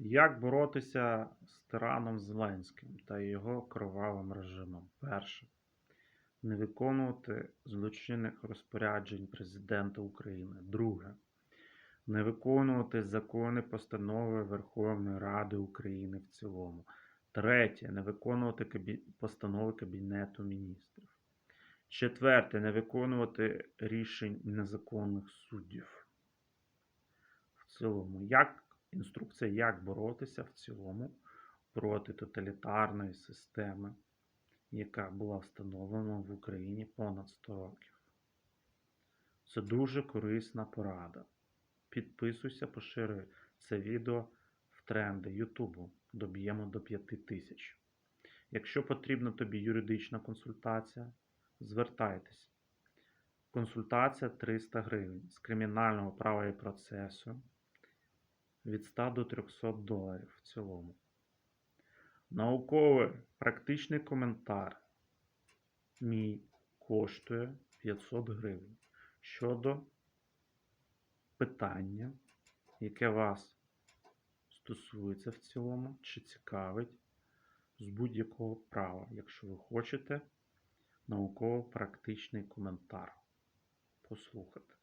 Як боротися з тираном Зеленським та його кровавим режимом? Перше. Не виконувати злочинних розпоряджень Президента України. Друге. Не виконувати закони постанови Верховної Ради України в цілому. Третє. Не виконувати кабі- постанови Кабінету міністрів. Четверте. Не виконувати рішень незаконних суддів. В цілому. Як інструкція, як боротися в цілому проти тоталітарної системи, яка була встановлена в Україні понад 100 років. Це дуже корисна порада. Підписуйся, поширюй це відео в тренди Ютубу. Доб'ємо до 5 тисяч. Якщо потрібна тобі юридична консультація, звертайтесь. Консультація 300 гривень з кримінального права і процесу від 100 до 300 доларів в цілому. Науковий практичний коментар мій коштує 500 гривень. Щодо питання, яке вас стосується в цілому, чи цікавить з будь-якого права, якщо ви хочете науково-практичний коментар послухати.